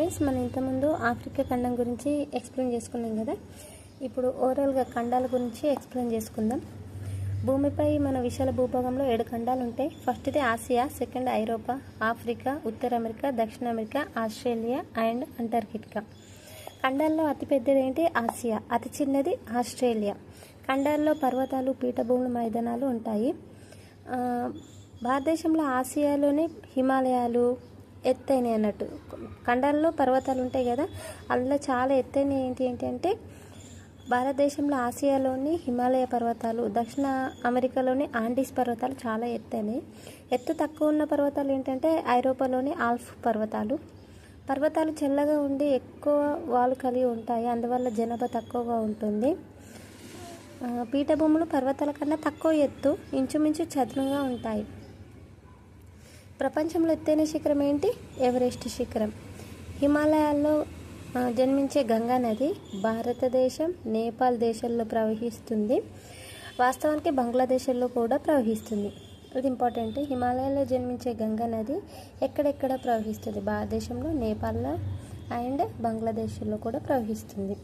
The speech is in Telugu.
ఫ్రెండ్స్ మనం ఇంతకుముందు ఆఫ్రికా ఖండం గురించి ఎక్స్ప్లెయిన్ చేసుకున్నాం కదా? ఇప్పుడు ఓవరాల్గా ఖండాల గురించి ఎక్స్ప్లెయిన్ చేసుకుందాం. భూమిపై మన విశాల భూభాగంలో ఏడు ఖండాలు ఉంటాయి. ఫస్ట్ది ఆసియా సెకండ్ ఐరోపా ఆఫ్రికా ఉత్తర అమెరికా దక్షిణ అమెరికా ఆస్ట్రేలియా అండ్ అంటార్కిటికా. ఖండాల్లో అతిపెద్దది ఏంటి? ఆసియా. అతి చిన్నది ఆస్ట్రేలియా. ఖండాల్లో పర్వతాలు పీఠభూములు మైదానాలు ఉంటాయి. భారతదేశంలో ఆసియాలోనే హిమాలయాలు ఎత్తైనవి అన్నట్టు. ఖండాల్లో పర్వతాలు ఉంటాయి కదా అందులో చాలా ఎత్తైన ఏంటి ఏంటి అంటే భారతదేశంలో ఆసియాలోని హిమాలయ పర్వతాలు దక్షిణ అమెరికాలోని ఆండీస్ పర్వతాలు చాలా ఎత్తైనవి ఎత్తు తక్కువ ఉన్న పర్వతాలు ఏంటంటే ఐరోపాలోని ఆల్ఫ్ పర్వతాలు. పర్వతాలు చల్లగా ఉండి ఎక్కువ వాలు కలిగి ఉంటాయి అందువల్ల జనాభా తక్కువగా ఉంటుంది. పీఠభూములు పర్వతాల కన్నా తక్కువ ఎత్తు ఇంచుమించు చదునుగా ఉంటాయి. ప్రపంచంలో ఎత్తైన శిఖరం ఏంటి? ఎవరెస్ట్ శిఖరం. హిమాలయాల్లో జన్మించే గంగా నది భారతదేశం నేపాల్ దేశాల్లో ప్రవహిస్తుంది. వాస్తవానికి బంగ్లాదేశ్లో కూడా ప్రవహిస్తుంది. ఇది ఇంపార్టెంట్. హిమాలయాల్లో జన్మించే గంగా నది ఎక్కడెక్కడ ప్రవహిస్తుంది? భారతదేశంలో నేపాల్లో అండ్ బంగ్లాదేశ్లో కూడా ప్రవహిస్తుంది.